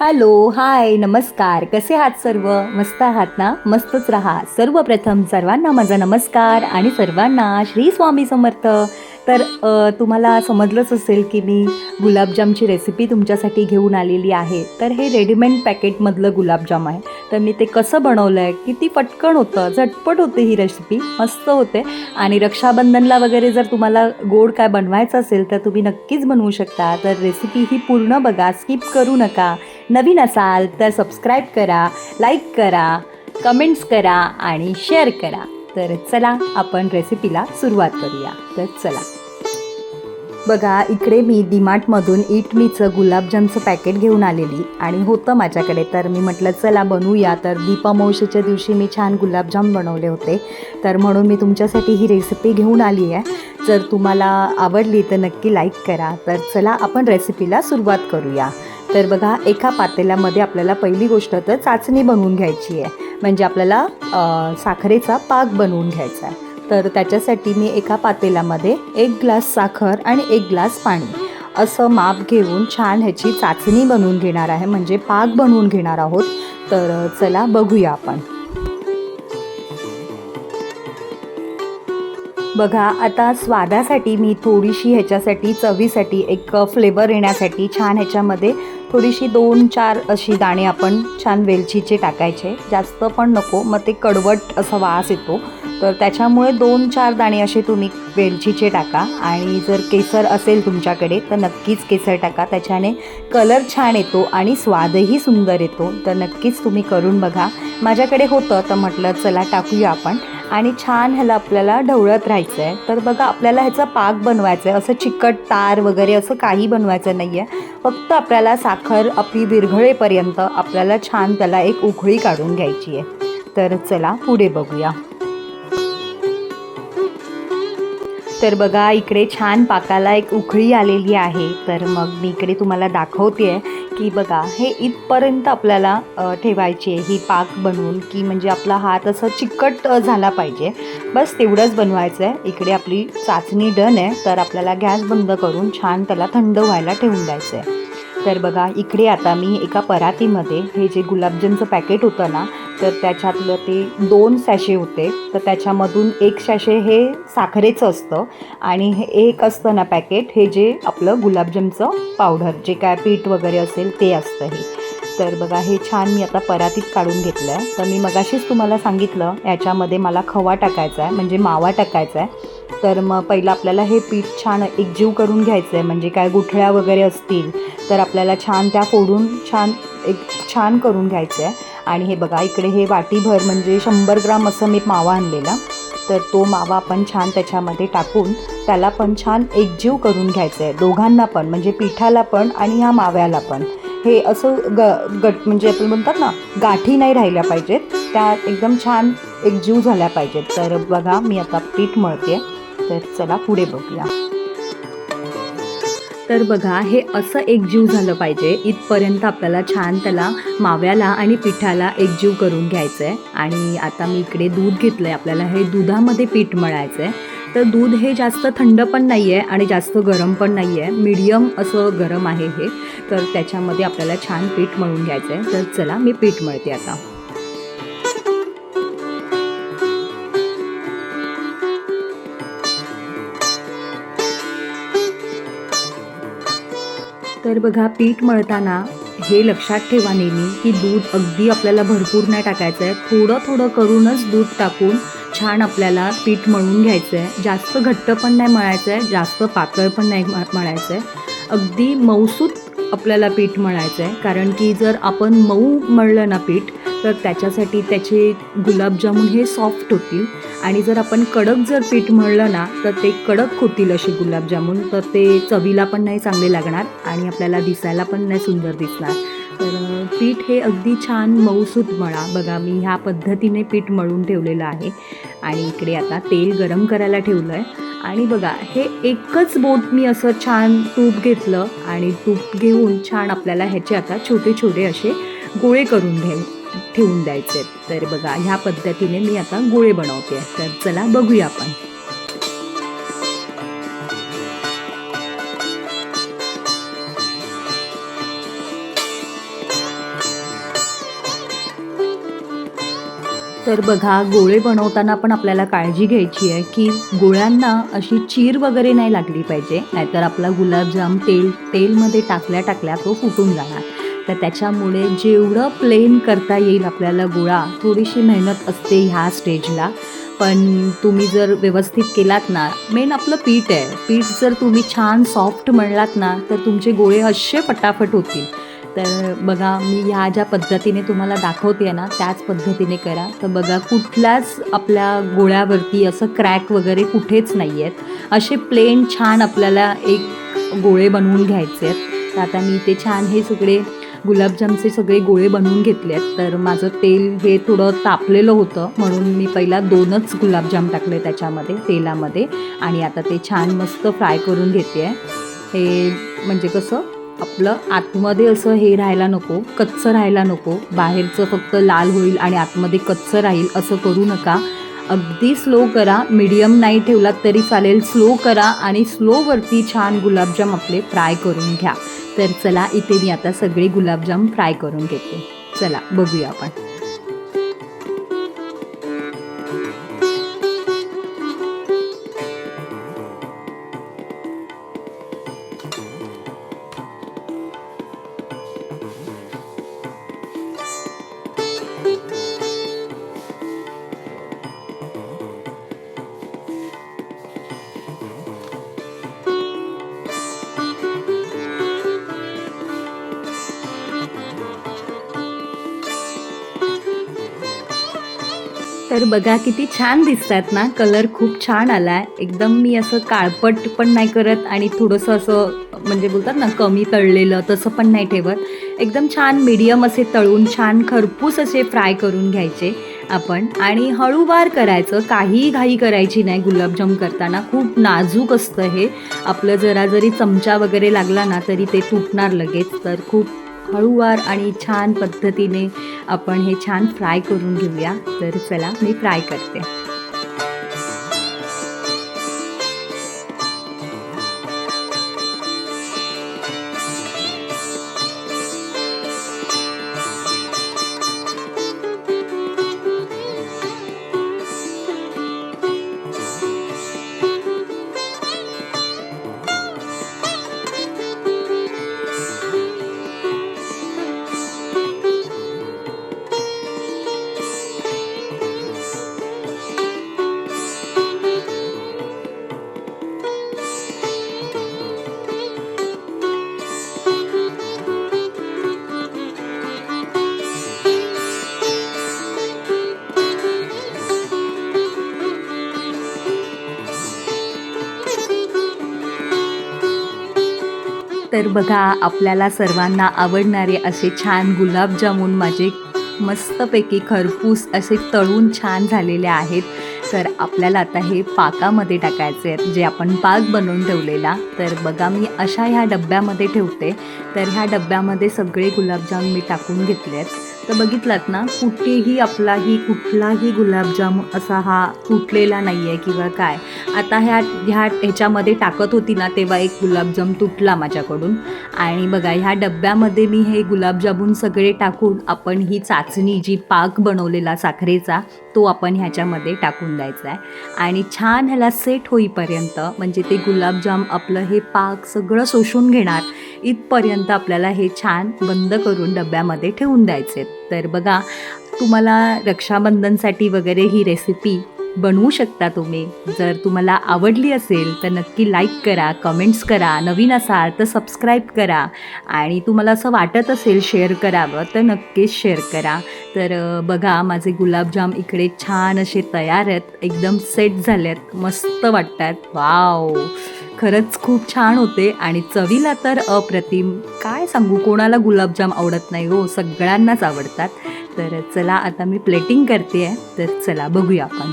Hello hi नमस्कार. कसे आहात सर्व? मस्त आहात ना? मस्तच राहा. सर्वप्रथम सर्वांना माझा नमस्कार आणि सर्वांना श्री स्वामी समर्थ. तर तुम्हाला समजलंच असेल की मी गुलाबजामची रेसिपी तुमच्यासाठी घेऊन आलेली आहे. तर हे रेडीमेड पॅकेटमधलं गुलाबजाम आहे. तर मी ते कसं बनवलं आहे किती पटकन होतं झटपट होते ही रेसिपी मस्त होते. आणि रक्षाबंधनला वगैरे जर तुम्हाला गोड काय बनवायचं असेल तर तुम्ही नक्कीच बनवू शकता. तर रेसिपी ही पूर्ण बघा स्किप करू नका. नवीन असाल तर सबस्क्राईब करा लाईक करा कमेंट्स करा आणि शेअर करा. तर चला आपण रेसिपीला सुरुवात करूया. तर चला. बघा इकडे मी डिमार्टमधून इट मीचं गुलाबजामचं पॅकेट घेऊन आलेली आणि होतं माझ्याकडे. तर मी म्हटलं चला बनवूया. तर दीपामावशीच्या दिवशी मी छान गुलाबजाम बनवले होते. तर म्हणून मी तुमच्यासाठी ही रेसिपी घेऊन आली आहे. जर तुम्हाला आवडली तर नक्की लाईक करा. तर चला आपण रेसिपीला सुरुवात करूया. तर बघा एका पातेल्यामध्ये आपल्याला पहिली गोष्ट तर चाचणी बनवून घ्यायची आहे. म्हणजे आपल्याला साखरेचा पाक बनवून घ्यायचा आहे. तर त्याच्यासाठी मी एका पातेल्यामध्ये एक ग्लास साखर आणि एक ग्लास पाणी असं माप घेऊन छान ह्याची चाचणी बनवून घेणार आहे. म्हणजे पाक बनवून घेणार आहोत. तर चला बघूया आपण. बघा आता स्वादासाठी मी थोडीशी ह्याच्यासाठी चवीसाठी एक फ्लेवर येण्यासाठी छान ह्याच्यामध्ये थोडीशी दोन चार अशी दाणे आपण छान वेलचीचे टाकायचे. जास्त पण नको मग ते कडवट असा वास येतो. तर त्याच्यामुळे दोन चार दाणे असे तुम्ही वेलचीचे टाका. आणि जर केसर असेल तुमच्याकडे तर नक्कीच केसर टाका. त्याच्याने कलर छान येतो आणि स्वादही सुंदर येतो. तर नक्कीच तुम्ही करून बघा. माझ्याकडे होतं तर म्हटलं चला टाकूया आपण. आणि छान ह्याला आपल्याला ढवळत राहायचं आहे तर बघा आपल्याला ह्याचा पाक बनवायचा आहे असं चिकट तार वगैरे असं काही बनवायचं नाही आहे फक्त आपल्याला साखर आपली विरघळेपर्यंत आपल्याला छान त्याला एक उकळी काढून घ्यायची आहे. तर चला पुढे बघूया. तर बघा इकडे छान पाकाला एक उकळी आलेली आहे. तर मग मी इकडे तुम्हाला दाखवते आहे की बघा हे इथपर्यंत आपल्याला ठेवायची आहे ही पाक बनवून की म्हणजे आपला हात असं चिकट झाला पाहिजे. बस तेवढंच बनवायचं आहे. इकडे आपली चाचणी डन आहे. तर आपल्याला गॅस बंद करून छान त्याला थंड व्हायला ठेवून द्यायचं आहे. तर बघा इकडे आता मी एका परातीमध्ये हे जे गुलाबजामचं पॅकेट होतं ना तर त्याच्यातलं ते दोन सॅशे होते. तर त्याच्यामधून एक सॅशे हे साखरेचं असतं आणि हे एक असतं ना पॅकेट हे जे आपलं गुलाबजामचं पावडर जे काय पीठ वगैरे असेल ते असतं हे. तर बघा हे छान मी आता परातीत काढून घेतलं आहे तर मी मगाशीच तुम्हाला सांगितलं याच्यामध्ये मला खवा टाकायचा आहे म्हणजे मावा टाकायचा आहे. तर मग पहिलं आपल्याला हे पीठ छान एकजीव करून घ्यायचं आहे म्हणजे काय गुठळ्या वगैरे असतील तर आपल्याला छान त्या फोडून छान एक छान करून घ्यायचं आहे आणि हे बघा इकडे हे वाटीभर म्हणजे शंभर ग्राम असं मी मावा आणलेला. तर तो मावा आपण छान त्याच्यामध्ये टाकून त्याला पण छान एकजीव करून घ्यायचं आहे दोघांना पण म्हणजे पिठाला पण आणि ह्या माव्याला पण. हे असं ग गट म्हणजे आपण म्हणतात ना गाठी नाही राहिल्या पाहिजेत. त्या एकदम छान एकजीव झाल्या पाहिजेत. तर बघा मी आता पीठ मळते तर चला पुढे बघूया. तर बघा हे असं एकजीव झालं पाहिजे. इथपर्यंत आपल्याला छान त्याला माव्याला आणि पिठाला एकजीव करून घ्यायचं आहे आणि आता मी इकडे दूध घेतलं आहे आपल्याला हे दुधामध्ये पीठ मळायचं आहे तर दूध हे जास्त थंड पण नाही आहे आणि जास्त गरम पण नाही आहे मीडियम असं गरम आहे हे. तर त्याच्यामध्ये आपल्याला छान पीठ मळून घ्यायचं आहे तर चला मी पीठ मळते आता. तर बघा पीठ मळताना हे लक्षात ठेवा नेहमी की दूध अगदी आपल्याला भरपूर नाही टाकायचं आहे थोडं थोडं करूनच दूध टाकून छान आपल्याला पीठ मळून घ्यायचं आहे जास्त घट्ट पण नाही मळायचं आहे जास्त पातळ पण नाही मळायचं आहे अगदी मऊसूत आपल्याला पीठ मळायचं आहे कारण की जर आपण मऊ मळलं ना पीठ तर त्याच्यासाठी त्याचे गुलाबजामुन हे सॉफ्ट होतील. आणि जर आपण कडक जर पीठ मळलं ना तर ते कडक होतील असे गुलाबजामुन. तर ते चवीला पण नाही चांगले लागणार आणि आपल्याला दिसायला पण नाही सुंदर दिसणार. तर पीठ हे अगदी छान मऊसूत मळा. बघा मी ह्या पद्धतीने पीठ मळून ठेवलेलं आहे. आणि इकडे आता तेल गरम करायला ठेवलं आहे आणि बघा हे एकच बोट मी असं छान तूप घेतलं. आणि तूप घेऊन छान आपल्याला ह्याचे आता छोटे छोटे असे गोळे करून घेऊ. ठेवून द्यायचे. तर बघा ह्या पद्धतीने मी आता गोळे बनवते. तर चला बघूया आपण. तर बघा गोळे बनवताना पण आपल्याला काळजी घ्यायची आहे की गोळ्यांना अशी चीर वगैरे नाही लागली पाहिजे. नाहीतर आपला गुलाबजाम तेल तेलमध्ये टाकल्या टाकल्या तो फुटून जाणार. तर त्याच्यामुळे जेवढं प्लेन करता येईल आपल्याला गोळा थोडीशी मेहनत असते ह्या स्टेजला पण तुम्ही जर व्यवस्थित केलात ना मेन आपलं पीठ आहे. पीठ जर तुम्ही छान सॉफ्ट म्हणलात ना तर तुमचे गोळे असे फटाफट होतील. तर बघा मी ह्या ज्या पद्धतीने तुम्हाला दाखवते ना त्याच पद्धतीने करा. तर बघा कुठल्याच आपल्या गोळ्यावरती असं क्रॅक वगैरे कुठेच नाही आहेत असे प्लेन छान आपल्याला एक गोळे बनवून घ्यायचे आहेत तर आता मी ते छान हे सगळे गुलाबजामचे सगळे गोळे बनवून घेतले आहेत. तर माझं तेल हे थोडं तापलेलं होतं. म्हणून मी पहिला दोनच गुलाबजाम टाकले त्याच्यामध्ये तेलामध्ये. आणि आता ते छान मस्त फ्राय करून घेते आहे हे म्हणजे कसं आपलं आतमध्ये असं हे राहायला नको कच्चं राहायला नको. बाहेरचं फक्त लाल होईल आणि आतमध्ये कच्चं राहील असं करू नका. अगदी स्लो करा. मीडियम नाही ठेवलात तरी चालेल. स्लो करा आणि स्लोवरती छान गुलाबजाम आपले फ्राय करून घ्या. तर चला इथे मी आता सगळे गुलाबजाम फ्राय करून घेते. चला बघूया आपण. तर बघा किती छान दिसतात ना. कलर खूप छान आला आहे एकदम मी असं काळपट पण नाही करत आणि थोडंसं असं म्हणजे बोलतात ना कमी तळलेलं तसं पण नाही ठेवत. एकदम छान मीडियम असे तळून छान खरपूस असे फ्राय करून घ्यायचे आपण. आणि हळूवार करायचं काहीही घाई करायची नाही गुलाबजाम करताना. खूप नाजूक असतं हे. आपलं जरा जरी चमचा वगैरे लागला ना तरी ते तुटणार लगेच. तर खूप हळूवार आणि छान पद्धतीने आपण हे छान फ्राय करून घेऊया. तर चला मी फ्राय करते. तर बघा आपल्याला सर्वांना आवडणारे असे छान गुलाबजामुन माझे मस्तपैकी खरपूस असे तळून छान झालेले आहेत. तर आपल्याला आता हे पाकामध्ये टाकायचे आहेत जे आपण पाक बनवून ठेवलेला. तर बघा मी अशा ह्या डब्यामध्ये ठेवते. तर ह्या डब्यामध्ये सगळे गुलाबजाम मी टाकून घेतले आहेत. तर बघितलात ना कुठेही आपलाही कुठलाही गुलाबजाम असा हा तुटलेला नाही आहे किंवा काय. आता ह्या ह्या ह्याच्यामध्ये टाकत होती ना तेव्हा एक गुलाबजाम तुटला माझ्याकडून. आणि बघा ह्या डब्यामध्ये मी हे गुलाबजामुन सगळे टाकून आपण ही चाचणी जी पाक बनवलेला साखरेचा तो आपण ह्याच्यामध्ये टाकून द्यायचा आहे. आणि छान ह्याला सेट होईपर्यंत म्हणजे ते गुलाबजाम आपलं हे पाक सगळं शोषून घेणार इथपर्यंत आपल्याला हे छान बंद करून डब्यामध्ये ठेवून द्यायचे तर बघा तुम्हाला रक्षाबंधनसाठी वगैरे ही रेसिपी बनवू शकता तुम्ही. जर तुम्हाला आवडली असेल तर नक्की लाईक करा कमेंट्स करा नवीन असाल तर सबस्क्राईब करा. आणि तुम्हाला असं वाटत असेल शेअर करावं तर नक्कीच शेअर करा. तर बघा माझे गुलाबजाम इकडे छान असे तयार आहेत. एकदम सेट झाले आहेत मस्त वाटतात. वाव खरंच खूप छान होते. आणि चवीला तर अप्रतिम. काय सांगू कोणाला गुलाबजाम आवडत नाही हो. सगळ्यांनाच आवडतात. तर चला आता मी प्लेटिंग करते आहे तर चला बघूया आपण.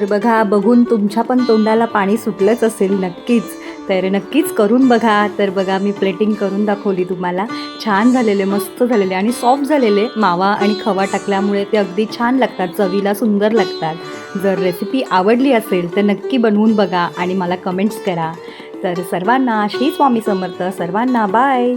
तर बघा बघून तुमच्या पण तोंडाला पाणी सुटलंच असेल नक्कीच. तर नक्कीच करून बघा. तर बघा मी प्लेटिंग करून दाखवली तुम्हाला. छान झालेले मस्त झालेले आणि सॉफ्ट झालेले मावा आणि खवा टाकल्यामुळे ते अगदी छान लागतात चवीला सुंदर लागतात. जर रेसिपी आवडली असेल तर नक्की बनवून बघा आणि मला कमेंट्स करा. तर सर्वांना श्री स्वामी समर्थ सर्वांना बाय!